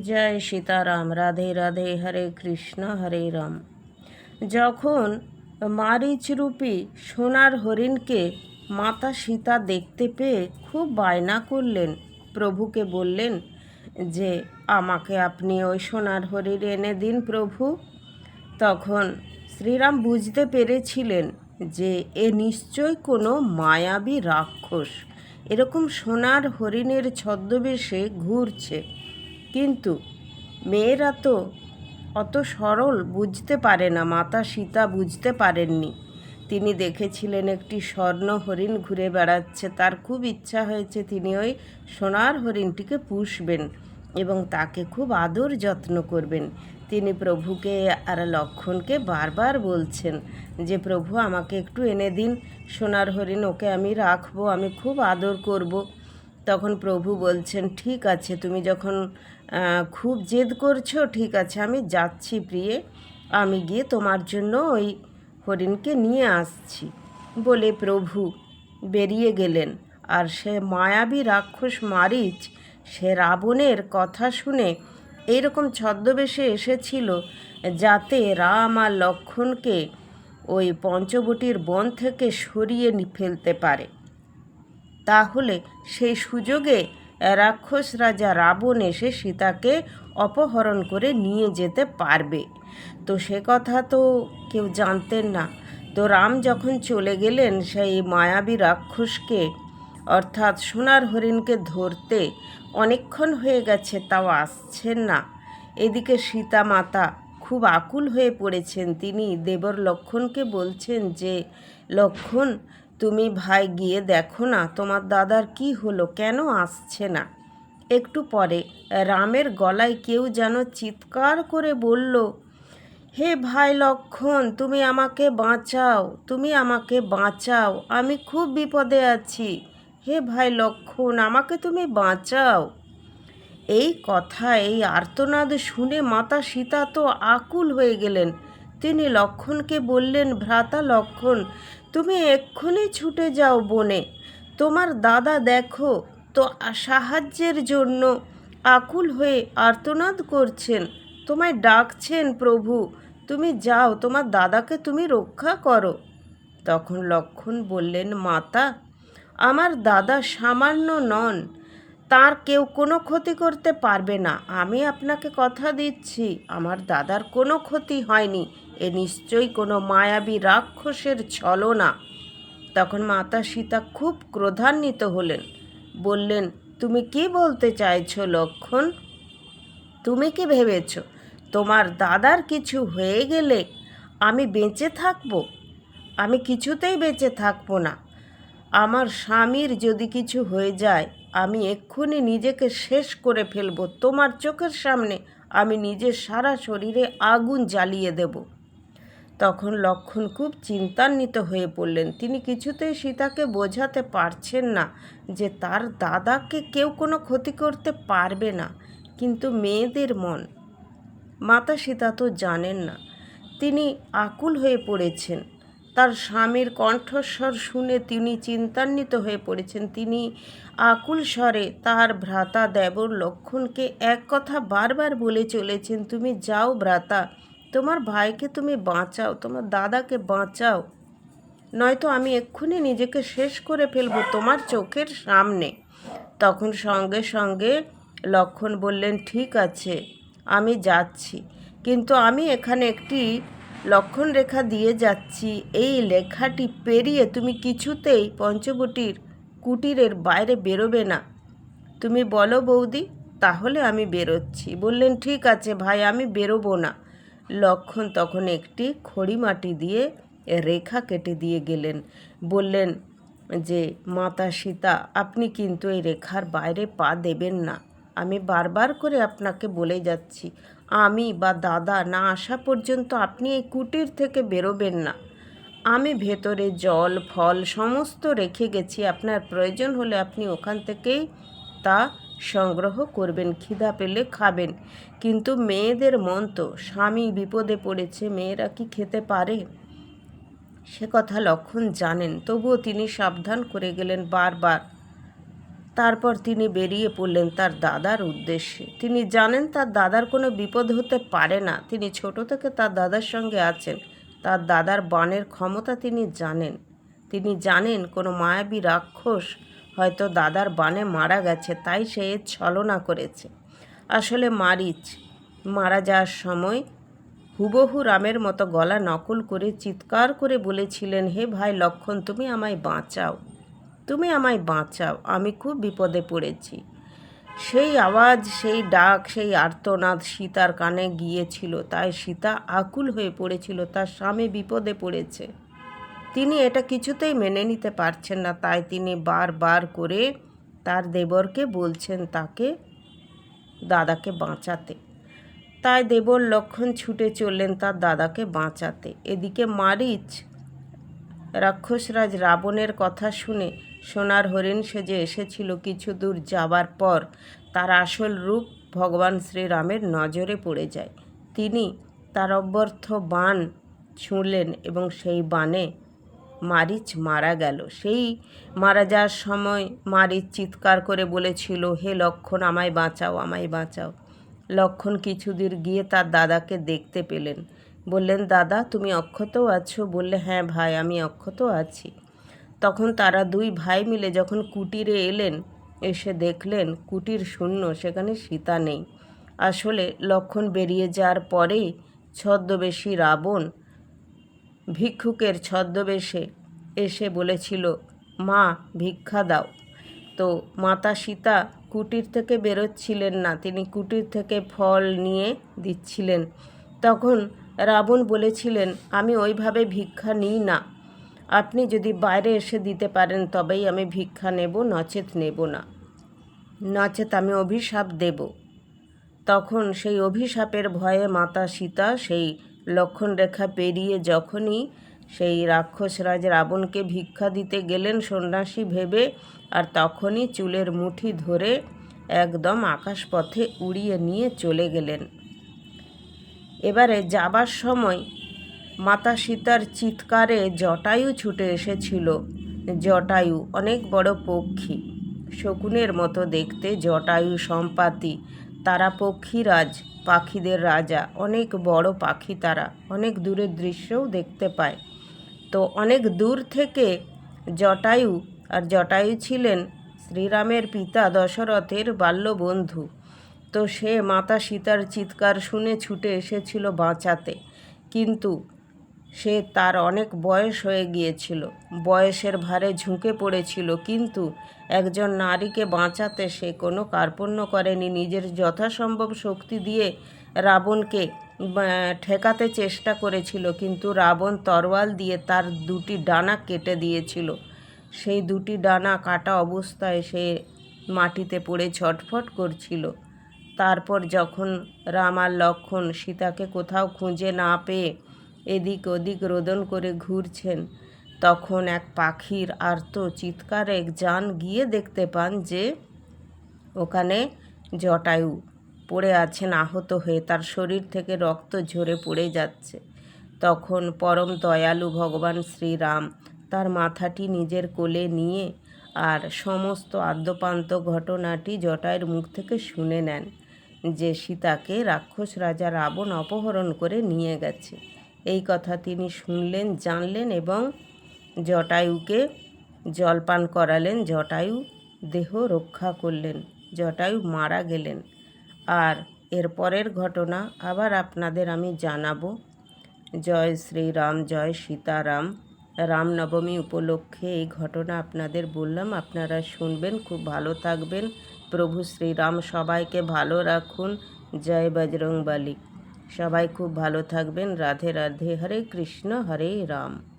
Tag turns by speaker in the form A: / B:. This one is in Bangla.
A: জয় সীতারাম, রাধে রাধে, হরে কৃষ্ণ, হরে রাম। যখন মারিচরূপী সোনার হরিণকে মাতা সীতা দেখতে পেয়ে খুব বায়না করলেন, প্রভুকে বললেন, যে আমাকে আপনি ওই সোনার হরিণ এনে দিন প্রভু। তখন শ্রীরাম বুঝতে পেরেছিলেন যে এ নিশ্চয় কোনো মায়াবী রাক্ষস। এরকম সোনার হরিণের ছদ্মবেশে ঘুরছে। কিন্তু মেয়েরা তো অত সরল বুঝতে পারে না, মাতা সীতা বুঝতে পারেননি। তিনি দেখেছিলেন একটি স্বর্ণ হরিণ ঘুরে বেড়াচ্ছে, তার খুব ইচ্ছা হয়েছে তিনি ওই সোনার হরিণটিকে পুষবেন এবং তাকে খুব আদর যত্ন করবেন। তিনি প্রভুকে আর লক্ষণকে বারবার বলছেন যে, প্রভু আমাকে একটু এনে দিন, সোনার হরিণ ওকে আমি রাখব, আমি খুব আদর করব। তখন প্রভু বলছেন, ঠিক আছে, তুমি যখন খুব জেদ করছ, ঠিক আছে, আমি যাচ্ছি প্রিয়ে। আমি গিয়ে তোমার জন্য ওই হরিণকে নিয়ে আসছি। বলে প্রভু বেরিয়ে গেলেন। আর সে মায়াবী রাক্ষস মারিচ, সে রাবণের কথা শুনে এইরকম ছদ্মবেশে এসেছিল যাতে রাম আর লক্ষণকে ওই পঞ্চবটির বন থেকে সরিয়ে ফেলতে পারে। তাহলে সেই সুযোগে রাক্ষস রাজা রাবণ এসে সীতাকে অপহরণ করে নিয়ে যেতে পারবে। তো সে কথা তো কেউ জানতেন না। তো রাম যখন চলে গেলেন, সেই মায়াবী রাক্ষসকে, অর্থাৎ সোনার হরিণকে ধরতে অনেকক্ষণ হয়ে গেছে, তাও আসছেন না। এদিকে সীতা মাতা খুব আকুল হয়ে পড়েছেন। তিনি দেবর লক্ষণকে বলছেন যে, লক্ষণ তুমি ভাই গিয়ে দেখো না, তোমার দাদার কি হলো, কেন আসছে না? একটু পরে, রামের গলায় কেউ যেন চিৎকার করে বলল, হে ভাই লক্ষণ, তুমি আমাকে বাঁচাও, তুমি আমাকে বাঁচাও, আমি খুব বিপদে আছি। হে ভাই লক্ষণ, আমাকে তুমি বাঁচাও। এই কথা, এই আর্তনাদ শুনে মাতা সীতা তো আকুল হয়ে গেলেন। তিনি লক্ষণকে বললেন, ভ্রাতা লক্ষণ, তুমি এক্ষুনি ছুটে যাও বনে। তোমার দাদা দেখো, তো সাহায্যের জন্য আকুল হয়ে আর্তনাদ করছেন। তোমায় ডাকছেন প্রভু, তুমি যাও, তোমার দাদাকে তুমি রক্ষা করো। তখন লক্ষণ বললেন, মাতা, আমার দাদা সামান্য নন, তার কেউ কোনো ক্ষতি করতে পারবে না। আমি আপনাকে কথা দিচ্ছি, আমার দাদার কোনো ক্ষতি হয়নি। এ নিশ্চয়ই কোনো মায়াবী রাক্ষসের ছলনা। তখন মাতা সীতা খুব ক্রোধান্বিত হলেন। বললেন, তুমি কি বলতে চাইছ, লক্ষণ? তুমি কি ভেবেছ? তোমার দাদার কিছু হয়ে গেলে আমি বেঁচে থাকব? আমি কিছুতেই বেঁচে থাকব না। আমার স্বামীর যদি কিছু হয়ে যায়, আমি এক্ষুনি নিজেকে শেষ করে ফেলব। তোমার চোখের সামনে আমি নিজের সারা শরীরে আগুন জ্বালিয়ে দেব। তখন লক্ষণ খুব চিন্তান্বিত হয়ে পড়লেন। তিনি কিছুতেই সীতাকে বোঝাতে পারছেন না যে তার দাদাকে কেউ কোনো ক্ষতি করতে পারবে না, কিন্তু মেয়েদের মন। মাতা সীতা তো জানেন না। তিনি আকুল হয়ে পড়েছেন। তার স্বামীর কণ্ঠস্বর শুনে তিনি চিন্তান্বিত হয়ে পড়েছেন। তিনি আকুল স্বরে তার ভ্রাতা দেবর লক্ষণকে এক কথা বারবার বলে চলেছেন, তুমি যাও ভ্রাতা তোমার ভাইকে তুমি বাঁচাও, তোমার দাদাকে বাঁচাও। নয়তো আমি এক্ষুনি নিজেকে শেষ করে ফেলব তোমার চোখের সামনে। তখন সঙ্গে সঙ্গে লক্ষণ বললেন, ঠিক আছে, আমি যাচ্ছি। কিন্তু আমি এখানে একটি লক্ষণ রেখা দিয়ে যাচ্ছি। এই লেখাটি পেরিয়ে তুমি কিছুতেই পঞ্চবটির কুটিরের বাইরে বেরোবে না। তুমি বলো বৌদি, তাহলে আমি বেরোচ্ছি। বললেন, ঠিক আছে ভাই, আমি বেরোবো না। লক্ষণ তখন একটি খড়ি মাটি দিয়ে রেখা কেটে দিয়ে গেলেন। বললেন, যে মাতা সীতা, আপনি কিন্তু এই রেখার বাইরে পা দেবেন না। আমি বারবার করে আপনাকে বলে যাচ্ছি, আমি বা দাদা না আসা পর্যন্ত আপনি এই কুটির থেকে বেরোবেন না। আমি ভেতরে জল, ফল, সমস্ত রেখে গেছি। আপনার প্রয়োজন হলে আপনি ওখান থেকেই তা সংগ্রহ করবেন, খিদা পেলে খাবেন। কিন্তু মেয়েদের মন তো, স্বামী বিপদে পড়েছে, মেয়েরা কি খেতে পারে? সে কথা লক্ষণ জানেন, তবুও তিনি সাবধান করে গেলেন বারবার। তারপর তিনি বেরিয়ে পড়লেন তার দাদার উদ্দেশ্যে। তিনি জানেন তার দাদার কোনো বিপদ হতে পারে না। তিনি ছোট থেকে তার দাদার সঙ্গে আছেন। তার দাদার বানের ক্ষমতা তিনি জানেন। তিনি জানেন কোনো মায়াবী রাক্ষস হয়তো দাদার বাণে মারা গেছে, তাই সে ছলনা করেছে। আসলে মারিচ, মারা যাওয়ার সময় হুবহু রামের মতো গলা নকল করে চিৎকার করে বলেছিলেন, হে ভাই লক্ষণ, তুমি আমায় বাঁচাও, তুমি আমায় বাঁচাও, আমি খুব বিপদে পড়েছি। সেই আওয়াজ, সেই ডাক, সেই আর্তনাদ সীতার কানে গিয়েছিল, তাই সীতা আকুল হয়ে পড়েছিল, তার স্বামী বিপদে পড়েছে। তিনি এটা কিছুতেই মেনে নিতে পারছেন না। তাই তিনি বারবার করে তার দেবরকে বলছেন তাকে, দাদাকে বাঁচাতে। তাই দেবর লক্ষণ ছুটে চললেন তার দাদাকে বাঁচাতে। এদিকে মারিচ, রাক্ষসরাজ রাবণের কথা শুনে সোনার হরিণ সেজে এসেছিল কিছু দূর যাবার পর। তার আসল রূপ ভগবান শ্রীরামের নজরে পড়ে যায়। তিনি তার অব্যর্থ বাণ ছুঁড়লেন এবং সেই বাণে মারিচ মারা গেল। সেই মারা যাওয়ার সময় মারিচ চিৎকার করে বলেছিল, হে লক্ষণ, আমায় বাঁচাও আমায় বাঁচাও। লক্ষণ কিছু দূর গিয়ে তার দাদাকে দেখতে পেলেন। বললেন, দাদা, তুমি অক্ষত আছো? বললে হ্যাঁ ভাই, আমি অক্ষত আছি। তখন তারা দুই ভাই মিলে যখন কুটিরে এলেন, এসে দেখলেন কুটির শূন্য, সেখানে সীতা নেই। আসলে লক্ষণ বেরিয়ে যাওয়ার পরেই ছদ্মবেশী রাবণ ভিক্ষুকের ছদ্মবেশে এসে বলেছিল, মা, ভিক্ষা দাও। তো মাতা সীতা কুটির থেকে বেরোচ্ছিলেন না, তিনি কুটির থেকে ফল নিয়ে দিচ্ছিলেন। তখন রাবণ বলেছিলেন, আমি ওইভাবে ভিক্ষা নিই না। আপনি যদি বাইরে এসে দিতে পারেন, তবেই আমি ভিক্ষা নেব, নচেত নেব না। নচেত আমি অভিশাপ দেব। তখন সেই অভিশাপের ভয়ে মাতা সীতা সেই লক্ষণ রেখা পেরিয়ে যখনই সেই রাক্ষসরাজ রাবণকে ভিক্ষা দিতে গেলেন সন্ন্যাসী ভেবে আর তখনই চুলের মুঠি ধরে একদম আকাশপথে উড়িয়ে নিয়ে চলে গেলেন। এবারে যাবার সময় মাতা সীতার চিৎকারে জটায়ু ছুটে এসেছিল। জটায়ু অনেক বড় পক্ষী। শকুনের মতো দেখতে জটায়ু সম্পাতি তারা পক্ষীরাজ পাখিদের রাজা। অনেক বড় পাখি তারা। অনেক দূরের দৃশ্যও দেখতে পায়। তো অনেক দূর থেকে জটায়ু আর জটায়ু ছিলেন শ্রীরামের পিতা দশরথের বাল্য বন্ধু তো সে মাতা সীতার চিৎকার শুনে ছুটে এসেছিল বাঁচাতে। কিন্তু সে তার অনেক বয়স হয়ে গিয়েছিল। বয়সের ভারে ঝুঁকে পড়েছিল, কিন্তু একজন নারীকে বাঁচাতে সে কোনো কার্পণ্য করেনি। নিজের যথাসম্ভব শক্তি দিয়ে রাবণকে ঠেকাতে চেষ্টা করেছিল, কিন্তু রাবণ তরোয়াল দিয়ে তার দুটি ডানা কেটে দিয়েছিল। সেই দুটি ডানা কাটা অবস্থায় সে মাটিতে পড়ে ছটফট করছিল। তারপর যখন রাম আর লক্ষণ সীতাকে কোথাও খুঁজে না পেয়ে এদিক ওদিক রোদন করে ঘুরছেন। তখন এক পাখির আর্ত চিৎকারে যান গিয়ে দেখতে পান যে ওখানে জটায়ু পড়ে আছেন আহত হয়ে। তার শরীর থেকে রক্ত ঝরে পড়ে যাচ্ছে। তখন পরম দয়ালু ভগবান শ্রীরাম তার মাথাটি নিজের কোলে নিয়ে আর সমস্ত আদ্যপান্ত ঘটনাটি জটায়ের মুখ থেকে শুনে নেন যে সীতাকে রাক্ষস রাজা রাবণ অপহরণ করে নিয়ে গেছে। এই কথা তিনি শুনলেন, জানলেন এবং জটায়ুকে জলপান করালেন। জটায়ু দেহ রক্ষা করলেন, জটায়ু মারা গেলেন। আর এরপরের ঘটনা আবার আপনাদের আমি জানাব। জয় শ্রীরাম, জয় সীতারাম। রামনবমী উপলক্ষে এই ঘটনা আপনাদের বললাম। আপনারা শুনবেন, খুব ভালো থাকবেন। প্রভু শ্রীরাম সবাইকে ভালো রাখুন। জয় বজরংবলী। সবাই খুব ভালো থাকবেন। রাধে রাধে হরে কৃষ্ণ হরে রাম।